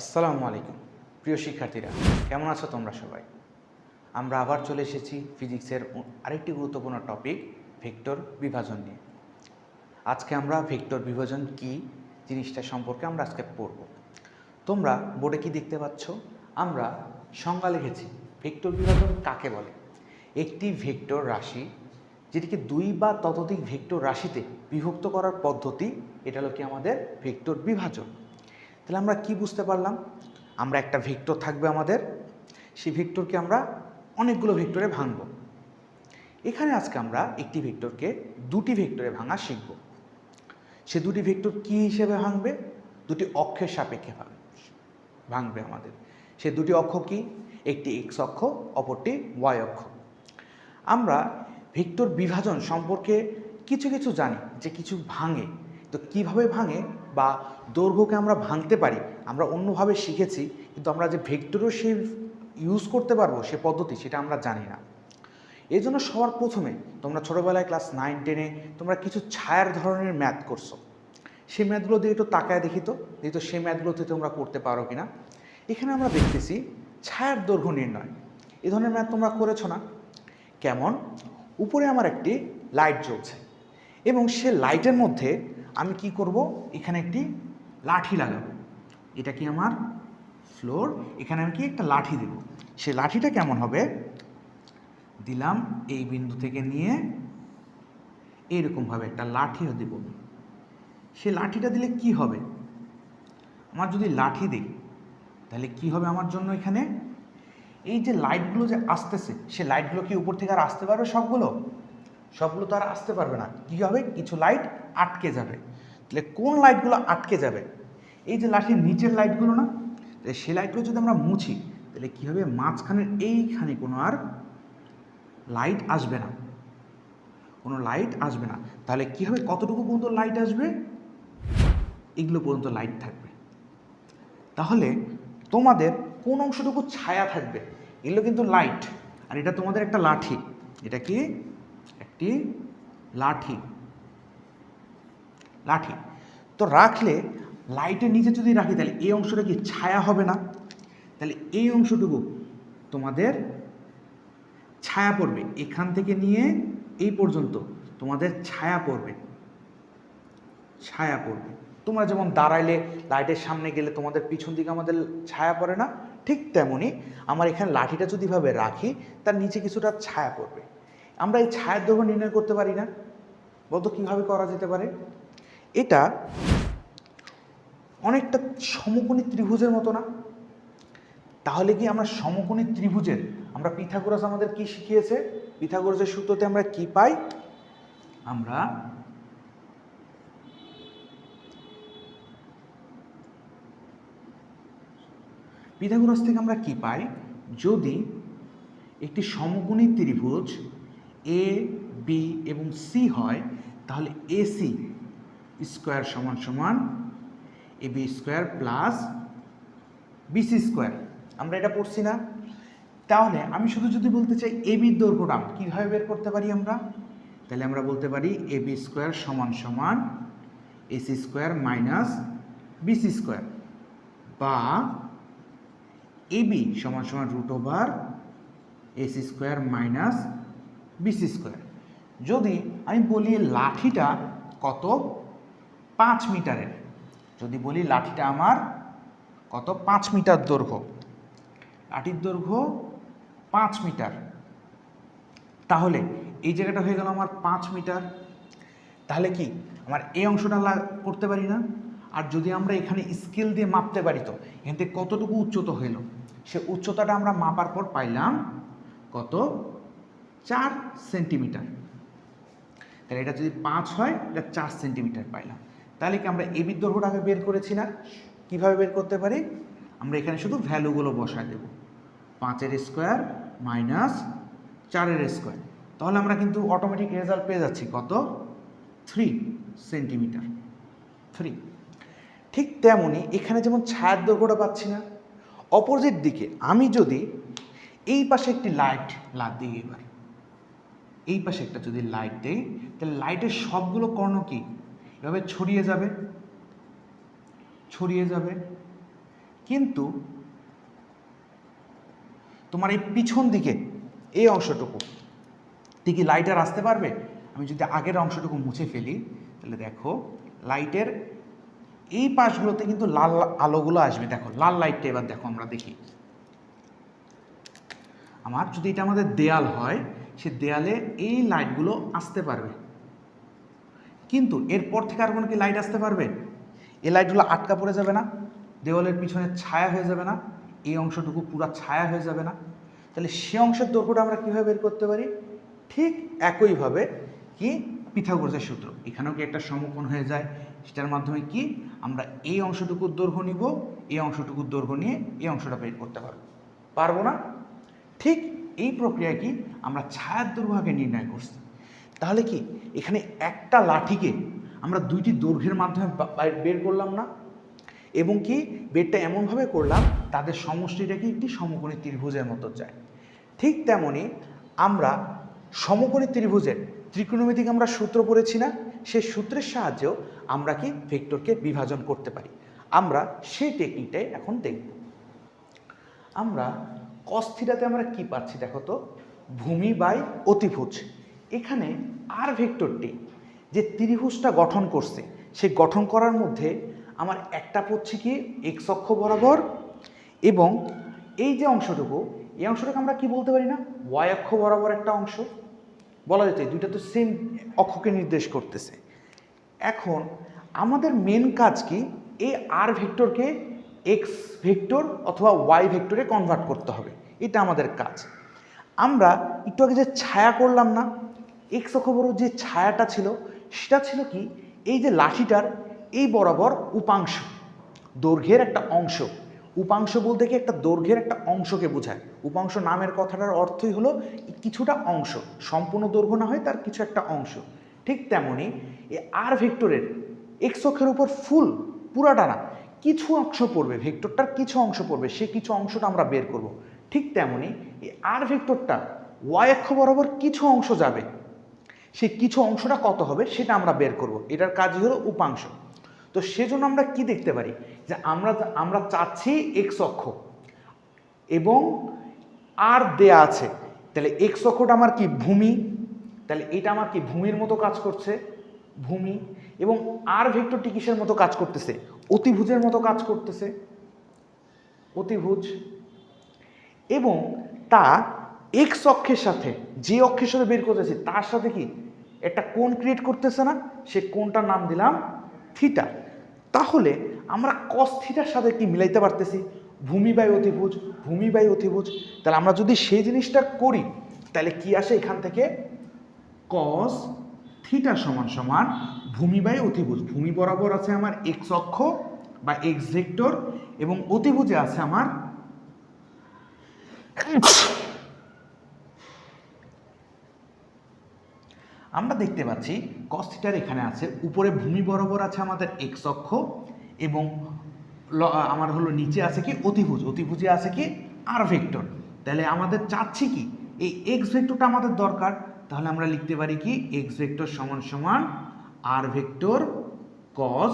আসসালামু আলাইকুম। প্রিয় শিক্ষার্থীরা, কেমন আছো তোমরা সবাই? আমরা আবার চলে এসেছি ফিজিক্সের আরেকটি গুরুত্বপূর্ণ টপিক, ভেক্টর বিভাজন নিয়ে। আজকে আমরা ভেক্টর বিভাজন কি, জিনিসটা সম্পর্কে আমরা আজকে পড়ব। তোমরা বোর্ডে কি দেখতে পাচ্ছ? আমরা সংজ্ঞা লিখেছি, ভেক্টর বিভাজন কাকে বলে? একটি ভেক্টর রাশি, যেটিকে দুই বা ততোধিক ভেক্টর রাশিতে বিভক্ত করার পদ্ধতি, এটা হলো কি আমাদের ভেক্টর বিভাজন। তাহলে আমরা কি বুঝতে পারলাম? আমরা একটা ভেক্টর থাকবে আমাদের। সেই ভেক্টরকে আমরা অনেকগুলো ভেক্টরে ভাঙব। এখানে আজকে আমরা একটি ভেক্টরকে দুটি ভেক্টরে ভাঙা শিখব। সে দুটি ভেক্টর কি হিসেবে ভাঙবে? দুটি অক্ষের সাপেক্ষে ভাঙ- ভাঙবে আমাদের। সে দুটি অক্ষ কি? একটি এক্স অক্ষ, অপরটি ওয়াই অক্ষ। আমরা ভেক্টর বিভাজন সম্পর্কে কিছু কিছু জানি যে কিছু ভাঙে। তো কীভাবে ভাঙে? বা দৈর্ঘ্যকে আমরা ভাঙতে পারি, আমরা অন্যভাবে শিখেছি, কিন্তু আমরা যে ভেক্টরও সে ইউজ করতে পারব, সে পদ্ধতি, সেটা আমরা জানি না। এই জন্য সবার প্রথমে তোমরা ছোটোবেলায় ক্লাস নাইন টেনে তোমরা কিছু ছায়ার ধরনের ম্যাথ করছ। সেই ম্যাথগুলো দিয়ে একটু তাকায় দেখি তো দেখি তো সেই ম্যাথগুলোতে তোমরা করতে পারো কি না এখানে আমরা দেখতেছি ছায়ার দৈর্ঘ্য নির্ণয়। এ ধরনের ম্যাথ তোমরা করেছ না। কেমন? উপরে আমার একটি লাইট জ্বলছে এবং সে লাইটের মধ্যে আমি কি করব? এখানে একটি লাঠি লাগাবো। এটা কি আমার ফ্লোর? এখানে আমি কি একটা লাঠি দেব? সে লাঠিটা কেমন হবে? দিলাম এই বিন্দু থেকে নিয়ে এইরকমভাবে একটা লাঠিও দেব। সে লাঠিটা দিলে কি হবে? আমার যদি লাঠি দিই, তাহলে কি হবে আমার জন্য এখানে? এই যে লাইটগুলো যে আসতেছে, সে লাইটগুলো কি উপর থেকে আর আসতে পারবে সবগুলো? সবগুলো তো আর আসতে পারবে না। কী হবে? কিছু লাইট আটকে যাবে। তাহলে কোন লাইটগুলো আটকে যাবে? এই যে লাঠির নিচের লাইটগুলো না, তাহলে সে লাইটগুলো যদি আমরা মুছি, তাহলে কী হবে? মাঝখানের এইখানে কোনো আর লাইট আসবে না। কোনো লাইট আসবে না। তাহলে কী হবে? কতটুকু পর্যন্ত লাইট আসবে? এগুলো পর্যন্ত লাইট থাকবে। তাহলে তোমাদের কোন অংশটুকু ছায়া থাকবে? এগুলো কিন্তু লাইট আর এটা তোমাদের একটা লাঠি। এটা কি? একটি লাঠি। লাঠি তো রাখলে লাইটের নিচে যদি রাখি, তাহলে এই অংশটা কি ছায়া হবে না? তাহলে এই অংশটুকু তোমাদের ছায়া পড়বে। এখান থেকে নিয়ে এই পর্যন্ত তোমাদের ছায়া পড়বে। ছায়া পড়বে। তোমরা যেমন দাঁড়াইলে লাইটের সামনে গেলে তোমাদের পিছন দিকে আমাদের ছায়া পড়ে না? ঠিক তেমনই আমার এখানে লাঠিটা যদি ভাবে রাখি, তার নিচে কিছুটা ছায়া পড়বে। আমরা এই ছায়ার দৈর্ঘ্য নির্ণয় করতে পারি না। বলতো কীভাবে করা যেতে পারে? এটা অনেকটা সমকোণী ত্রিভুজের মতো না? তাহলে কি আমরা সমকোণী ত্রিভুজের, আমরা পিথাগোরাস আমাদের কি শিখিয়েছে? পিথাগোরাসের সূত্রতে আমরা কি পাই? আমরা পিথাগোরাস থেকে আমরা কি পাই? যদি একটি সমকোণী ত্রিভুজ এ বি এবং সি হয়, তাহলে এসি স্কোয়ার সমান সমান A B square plus BC square. আমরা এটা পড়ছি না। তাহলে আমি শুধু যদি বলতে চাই এ বির দৈর্ঘ্যটা কীভাবে বের করতে পারি আমরা? তাহলে আমরা বলতে পারি এ বি স্কোয়ার সমান সমান AC square minus BC square বা এবি সমান সমান root over AC square minus BC square. যদি আমি বলি লাঠিটা কত? পাঁচ মিটারের। যদি বলি লাঠিটা আমার কত? পাঁচ মিটার দৈর্ঘ্য। লাঠির দৈর্ঘ্য পাঁচ মিটার। তাহলে এই জায়গাটা হয়ে গেল আমার পাঁচ মিটার। তাহলে কি? আমার এই অংশটা করতে পারি না? আর যদি আমরা এখানে স্কেল দিয়ে মাপতে পারি তো, এখান থেকে কতটুকু উচ্চতা হইল? সে উচ্চতাটা আমরা মাপার পর পাইলাম কত? চার সেন্টিমিটার। তাহলে এটা যদি পাঁচ হয়, এটা চার সেন্টিমিটার পাইলাম। তাহলে কি আমরা এবির দৈর্ঘ্যটাকে বের করেছি না? কীভাবে বের করতে পারি? আমরা এখানে শুধু ভ্যালুগুলো বসায় দেব। পাঁচের স্কোয়ার মাইনাস চারের স্কোয়ার তাহলে আমরা কিন্তু অটোমেটিক রেজাল্ট পেয়ে যাচ্ছি কত? থ্রি সেন্টিমিটার থ্রি ঠিক তেমনই এখানে যেমন ছায়ার দৈর্ঘ্যটা পাচ্ছি না, অপোজিট দিকে আমি যদি এই পাশে একটি লাইট লাদ দিই এবার, এই পাশে একটা যদি লাইট দেই, তাহলে লাইটের সবগুলো কর্ণ কি? এভাবে ছড়িয়ে যাবে ছড়িয়ে যাবে। কিন্তু তোমার এই পিছন দিকে, এই অংশটুকু কি লাইট আর আসতে পারবে? আমি যদি আগের অংশটুকু মুছে ফেলি, তাহলে দেখো লাইটের এই পাশগুলোতে কিন্তু লাল আলোগুলো আসবে। দেখো, লাল লাইটটা এবার দেখো আমরা দেখি। আমার যদি এটা আমাদের দেয়াল হয়, সে দেয়ালে এই লাইটগুলো আসতে পারবে। কিন্তু এরপর থেকে আর কোনো কি লাইট আসতে পারবে? এই লাইটগুলো আটকা পড়ে যাবে না, দেওয়ালের পিছনে ছায়া হয়ে যাবে না, এই অংশটুকু পুরা ছায়া হয়ে যাবে না। তাহলে সে অংশের দৈর্ঘ্যটা আমরা কীভাবে বের করতে পারি? ঠিক একইভাবে কি পিথাগোরাসের সূত্র। এখানেও কি একটা সমকোণ হয়ে যায়, সেটার মাধ্যমে কি আমরা এই অংশটুকুর দৈর্ঘ্য নিব, এই অংশটুকুর দৈর্ঘ্য নিয়ে এই অংশটা বের করতে পারব। পারব না? ঠিক এই প্রক্রিয়া কি আমরা ছায়ার দুর্ভাগে নির্ণয় করছি। তাহলে কি? এখানে একটা লাঠিকে আমরা দুইটি দৈর্ঘ্যের মাধ্যমে বের করলাম না? এবং কি বেরটা এমনভাবে করলাম, তাদের সমষ্টিটা কি একটি সমকোণী ত্রিভুজের মতো যায় ঠিক তেমনি আমরা সমকোণী ত্রিভুজের ত্রিকোণমিতিক আমরা সূত্র পড়েছি না, সেই সূত্রের সাহায্যেও আমরা কি ভেক্টরকে বিভাজন করতে পারি। আমরা সেই টেকনিকটাই এখন দেখব। আমরা কস্থিরাতে আমরা কি পাচ্ছি দেখো তো? ভূমি বাই অতিভুজ। এখানে আর ভেক্টরটি যে ত্রিভুজটা গঠন করছে সেই গঠন করার মধ্যে আমার একটা পড়ছে কি এক্স অক্ষ বরাবর এবং এই যে অংশটুকু, এই অংশটাকে আমরা কি বলতে পারি না? ওয়াই অক্ষ বরাবর একটা অংশ। বলা যেতে দুইটা তো সেম অক্ষকে নির্দেশ করতেছে। এখন আমাদের মেন কাজ কি? এই আর ভেক্টরকে এক্স ভেক্টর অথবা ওয়াই ভেক্টরে কনভার্ট করতে হবে। এটা আমাদের কাজ। আমরা একটু আগে যে ছায়া করলাম না এক্স অক্ষ বড় যে ছায়াটা ছিল, সেটা ছিল কি? এই যে লাঠিটার এই বরাবর উপাংশ, দৈর্ঘ্যের একটা অংশ। উপাংশ বলতে কি একটা দৈর্ঘ্যের একটা অংশকে বোঝায়। উপাংশ নামের কথাটার অর্থই হলো কিছুটা অংশ, সম্পূর্ণ দৈর্ঘ্য না হয় তার কিছু একটা অংশ। ঠিক তেমনি এ আর ভেক্টরের এক্স অক্ষের উপর ফুল পুরাটা না কিছু অংশ পড়বে, ভেক্টরটার কিছু অংশ পড়বে, সে কিছু অংশটা আমরা বের করব। ঠিক তেমনি এই আর ভেক্টরটা ওয়াই অক্ষ বরাবর কিছু অংশ যাবে সেই কিছু অংশটা কত হবে সেটা আমরা বের করব। এটার কাজই হলো উপাংশ। তো সেজন্য আমরা কি দেখতে পারি? যে আমরা আমরা চাচ্ছি এক্স অক্ষ এবং আর দেয়া আছে। তাহলে এক্স অক্ষটা আমার কি ভূমি? তাহলে এটা আমার কি ভূমির মতো কাজ করছে? ভূমি। এবং আর ভেক্টরটি কিসের মতো কাজ করতেছে। অতিভুজের মতো কাজ করতেছে। অতিভুজ। এবং তা এক্স অক্ষের সাথে যে অক্ষের সাথে বের করতেছে, তার সাথে কি? একটা কোণ ক্রিয়েট করতেছে না, সে কোণটার নাম দিলাম থিটা তাহলে আমরা কস থিটার সাথে কি মিলাইতে পারতেছি? ভূমি বাই অতিভুজ, ভূমি বাই অতিভুজ। তাহলে আমরা যদি সেই জিনিসটা করি, তাহলে কি আসে এখান থেকে? কস থিটা সমান সমান ভূমি বাই অতিভুজ। ভূমি বরাবর আছে আমার এক্স অক্ষ বা এক্স ভেক্টর এবং অতিভুজে আছে আমার আমরা দেখতে পাচ্ছি কস থিটার এখানে আছে, উপরে ভূমি বরাবর আছে আমাদের এক্স অক্ষ এবং আমার হলো নিচে আছে কি অতিভুজ, অতিভুজে আছে কি আর ভেক্টর তাহলে আমাদের চাচ্ছি কি, এই এক্স ভেক্টরটা আমাদের দরকার, তাহলে আমরা লিখতে পারি কি এক্স ভেক্টর সমান সমান আর ভেক্টর কস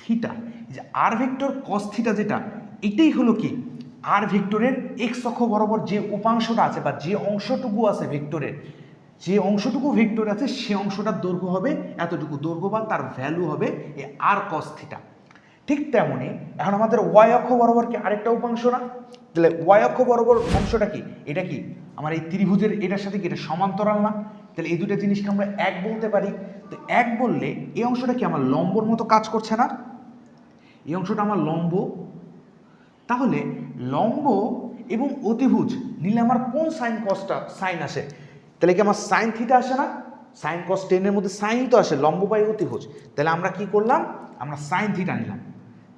থিটা যে আর ভেক্টর কস থিটা যেটা, এটাই হলো কি আর ভেক্টরের এক্স অক্ষ বরাবর যে উপাংশটা আছে বা যে অংশটুকু আছে ভেক্টরের যে অংশটুকু ভেক্টর আছে, সে অংশটার দৈর্ঘ্য হবে এতটুকু দৈর্ঘ্য বা তার ভ্যালু হবে এই আর কস থিটা ঠিক তেমনি এখন আমাদের ওয়াই অক্ষ বরাবর কি আরেকটা উপাংশ না? তাহলে ওয়াই অক্ষ বরাবর অংশটা কি? এটা কি? আমার এই ত্রিভুজের এটার সাথে কি এটা সমান্তরাল না? তাহলে এই দুটো জিনিসকে আমরা এক বলতে পারি। তো এক বললে এই অংশটা কি আমার লম্বর মতো কাজ করছে না? এই অংশটা আমার লম্ব। তাহলে লম্ব এবং অতিভুজ নিলে আমার কোন সাইন কসটা সাইন আসে? তাহলে কি আমার সাইন থিটা আসে না? সাইন কস টেনের মধ্যে সাইনই তো আসে, লম্ব বাই অতিভুজ তাহলে আমরা কি করলাম? আমরা সাইন থিটা নিলাম।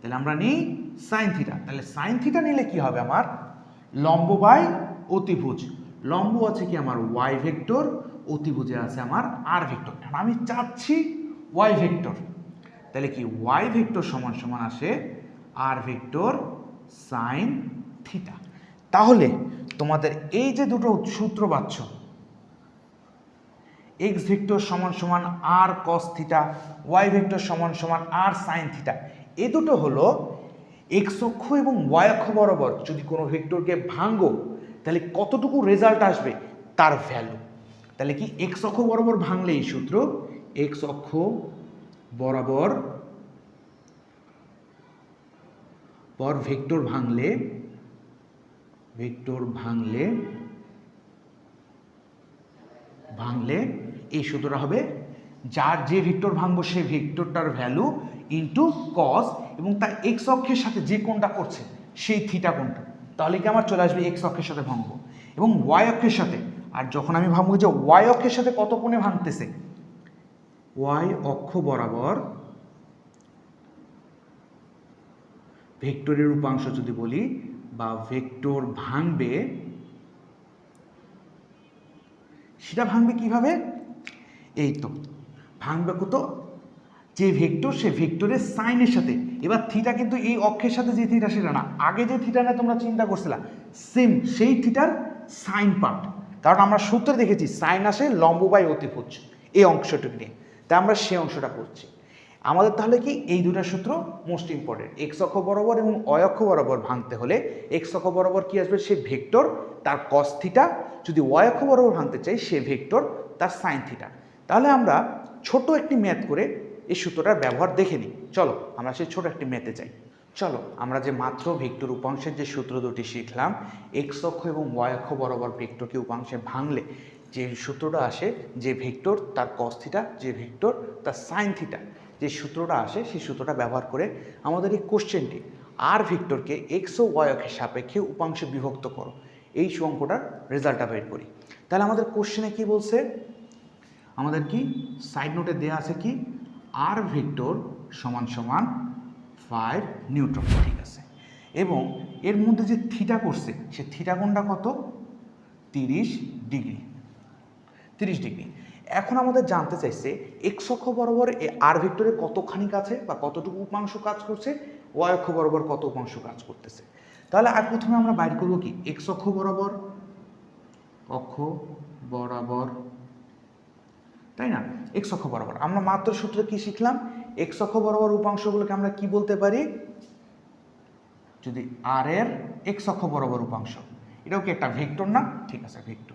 তাহলে আমরা নিই সাইন থিটা তাহলে সাইন থিটা নিলে কি হবে আমার? লম্ব বাই অতিভুজ লম্ব আছে কি আমার ওয়াই ভেক্টর অতিভুজে আছে আমার আর ভেক্টর এখন আমি চাচ্ছি ওয়াই ভেক্টর তাহলে কি ওয়াই ভেক্টর সমান সমান আসে আর ভেক্টর সাইন থিটা তাহলে তোমাদের এই যে দুটো সূত্র পাচ্ছ এক্স ভেক্টর সমান সমান R cos theta Y vector সমান সমান আর সাইন থিটা এ দুটো হলো এক্স অক্ষ এবং ওয়াই অক্ষ বরাবর। যদি কোনো ভেক্টরকে ভাঙ্গো তাহলে কতটুকু রেজাল্ট আসবে? তার ভ্যালু তাহলে কি এক্স অক্ষ বরাবর ভাঙলে এই সূত্র এক্স অক্ষ বরাবর পর ভেক্টর ভাঙলে ভেক্টর ভাঙলে ভাঙলে এই সূত্রটা হবে, যার যে ভেক্টর ভাঙবো সেই ভেক্টরটার ভ্যালু ইন্টু কস এবং তার এক্স অক্ষের সাথে যে কোনটা করছে, সেই থিটা কোনটা তাহলে কি আমার চলে আসবে এক্স অক্ষের সাথে ভাঙবো এবং ওয়াই অক্ষের সাথে? আর যখন আমি ভাববো যে ওয়াই অক্ষের সাথে কত কোণে ভাঙতেছে? ওয়াই অক্ষ বরাবর ভেক্টরের উপাংশ যদি বলি বা ভেক্টর ভাঙবে, সেটা ভাঙবে কীভাবে? এই তো, ভাঙবে কত? যে ভেক্টর সে ভেক্টরের সাইনের সাথে। এবার থিটা কিন্তু এই অক্ষের সাথে যে থিটা সেটা না, আগে যে থিটা না তোমরা চিন্তা করছিলা সেম সেই থিটার সাইন পার্ট কারণ আমরা সূত্রে দেখেছি সাইন আসে লম্ব বাই অতিভুজ, এই অংশটুকু নিয়ে। তাই আমরা সেই অংশটা করছি। আমাদের তাহলে কি এই দুটা সূত্র মোস্ট ইম্পর্টেন্ট এক্স অক্ষ বরাবর এবং অয় অক্ষ বরাবর ভাঙতে হলে এক্স অক্ষ বরাবর কি আসবে? সে ভেক্টর তার কস থিটা যদি ওয়াই অক্ষ বরাবর ভাঙতে চাই, সে ভেক্টর তার সাইন থিটা তাহলে আমরা ছোট একটি ম্যাথ করে এই সূত্রটার ব্যবহার দেখে নিই। চলো, আমরা সেই ছোট একটি ম্যাথে যাই। চলো, আমরা যে মাত্র ভেক্টর উপাংশের যে সূত্র দুটি শিখলাম এক্স অক্ষ এবং ওয়াই অক্ষ বরাবর ভেক্টরকে উপাংশে ভাঙলে যে সূত্রটা আসে, যে ভেক্টর তার কস্থিটা যে ভেক্টর তার সাইন থিটা যে সূত্রটা আসে সেই সূত্রটা ব্যবহার করে আমাদের এই কোশ্চেনটি আর ভেক্টরকে এক্স ও ওয়াই অক্ষের সাপেক্ষে উপাংশে বিভক্ত করো। এই অঙ্কটার রেজাল্টটা বের করি। তাহলে আমাদের কোশ্চেনে কি বলছে? আমাদের কি? সাইড নোটে দেওয়া আছে কি? আর ভেক্টর সমান সমান ফাইভ নিউটন ঠিক আছে। এবং এর মধ্যে যে থিটা করছে, সে থিটা কোণটা কত? তিরিশ ডিগ্রি। তিরিশ ডিগ্রি। এখন আমাদের জানতে চাইছে এক্স অক্ষ বরাবর এ আর ভেক্টরে কতখানি কাছে বা কতটুকু উপাংশ কাজ করছে? ওয়াই অক্ষ বরাবর কত উপাংশ কাজ করতেছে? তাহলে আর প্রথমে আমরা বাইর করব কি? এক্স অক্ষ বরাবর অক্ষ বরাবর তাই না? এক্স অক্ষ বরাবর। আমরা মাত্র সূত্রে কি শিখলাম? এক্স অক্ষ বরাবর উপাংশগুলোকে আমরা কি বলতে পারি? যদি আর এর এক্স অক্ষ বরাবর উপাংশ এটাও কি একটা ভেক্টর না? ঠিক আছে, ভেক্টর।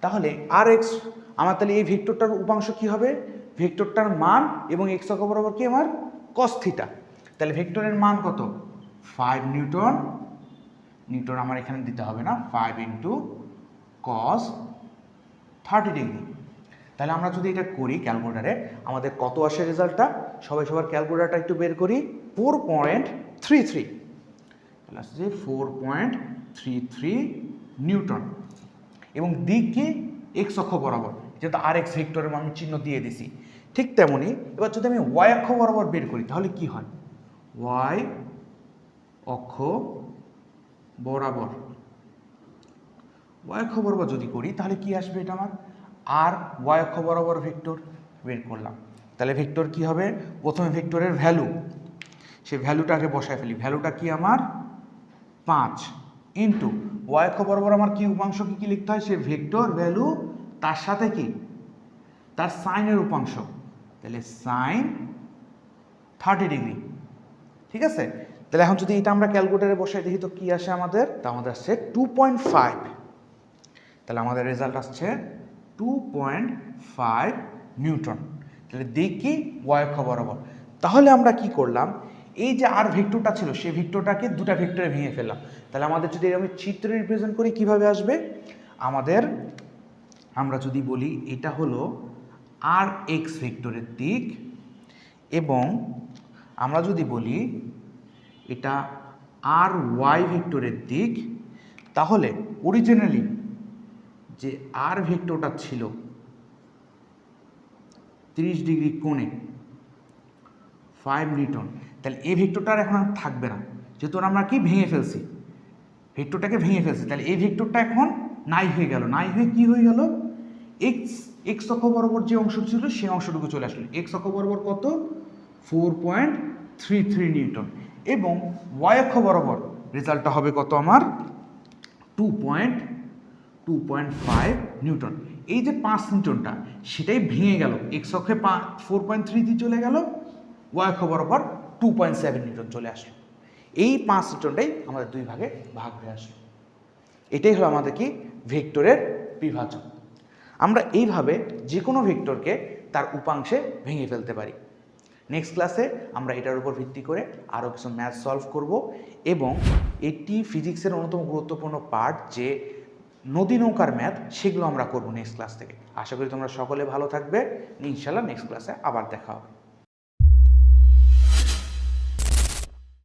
তাহলে আর এক্স আমার তাহলে এই ভেক্টরটার উপাংশ কি হবে? ভেক্টরটার মান এবং এক্স অক্ষ বরাবর কি আমার? কস থিটা তাহলে ভেক্টরের মান কত? Five Newton. নিউটন আমার এখানে দিতে হবে না। Five into cos thirty degree তাহলে আমরা যদি এটা করি ক্যালকুলেটারে, আমাদের কত আসে রেজাল্টটা? সবাই সবার ক্যালকুলেটারটা একটু বের করি। ফোর পয়েন্ট থ্রি থ্রি তাহলে আসছে four point three three newton. এবং দিক কি এক্স অক্ষ বরাবর, যেহেতু আর এক্স ভেক্টরের আমি চিহ্ন দিয়ে দিছি। ঠিক তেমনই এবার যদি আমি ওয়াই অক্ষ বরাবর বের করি, তাহলে কি হয়? ওয়াই অক্ষ বরাবর। ওয়াই অক্ষ বরাবর যদি করি, তাহলে কি আসবে এটা আমার? আর ওয়াই অক্ষ বরাবর ভেক্টর বের করলাম। তাহলে ভেক্টর কি হবে? প্রথমে ভেক্টরের ভ্যালু সে ভ্যালুটাকে বসায় ফেলি। ভ্যালুটা কি আমার? পাঁচ ইন্টু ওয়াই অক্ষ বরাবর আমার কি উপাংশ কী কী লিখতে হয়? সে ভেক্টর ভ্যালু তার সাথে কি? তার সাইনের উপাংশ তাহলে সাইন থার্টি ডিগ্রি ঠিক আছে? তাহলে এখন যদি এটা আমরা ক্যালকুলেটারে বসাই দেখি তো কী আসে আমাদের? তা আমাদের আসছে টু পয়েন্ট ফাইভ তাহলে আমাদের রেজাল্ট আসছে টু পয়েন্ট ফাইভ নিউটন। তাহলে দেখি ওয়াই অক্ষ বরাবর তাহলে আমরা কি করলাম? এই যে আর ভেক্টরটা ছিল, সেই ভেক্টরটাকে দুটা ভেক্টরে ভেঙে ফেললাম। তাহলে আমাদের যদি আমি চিত্রে রিপ্রেজেন্ট করি, কীভাবে আসবে? আমাদের, আমরা যদি বলি এটা হলো আর এক্স ভেক্টরের দিক, এবং আমরা যদি বলি এটা আর ওয়াই ভেক্টরের দিক, তাহলে অরিজিনালি যে আর ভেক্টরটা ছিল তিরিশ ডিগ্রি কোণে ফাইভ নিউটন, তাহলে এই ভেক্টরটা আর এখন আর থাকবে না। যেহেতু আমরা কি ভেঙে ফেলছি? ভেক্টরটাকে ভেঙে ফেলছি। তাহলে এই ভেক্টরটা এখন নাই হয়ে গেল। নাই হয়ে কি হয়ে গেল? এক্স এক্স অক্ষ বরাবর যে অংশ ছিল সেই অংশটুকু চলে আসলো। এক্স অক্ষ বরাবর কত? Four point three three newton. এবং ওয়াই অক্ষ বরাবর রেজাল্টটা হবে কত আমার? Two point two point five newton. এই যে পাঁচ নিউটনটা, সেটাই ভেঙে গেল। এক্স অক্ষে পা ফোর পয়েন্ট থ্রি দিয়ে চলে গেল ওয়াই অক্ষ বরাবর টু পয়েন্ট সেভেন নিউটন চলে আসলো। এই পাঁচ নিউটনটাই আমাদের দুই ভাগে ভাগ হয়ে আসে এটাই হলো আমাদের কি? ভেক্টরের বিভাজন। আমরা এইভাবে যে কোনো ভেক্টরকে তার উপাংশে ভেঙে ফেলতে পারি। নেক্সট ক্লাসে আমরা এটার উপর ভিত্তি করে আরও কিছু ম্যাথ সলভ করব এবং এটি ফিজিক্সের অন্যতম গুরুত্বপূর্ণ পার্ট যে নদী নৌকার ম্যাথ, সেগুলো আমরা করব নেক্সট ক্লাস থেকে। আশা করি তোমরা সকলে ভালো থাকবে। ইনশাল্লাহ নেক্সট ক্লাসে আবার দেখা হবে।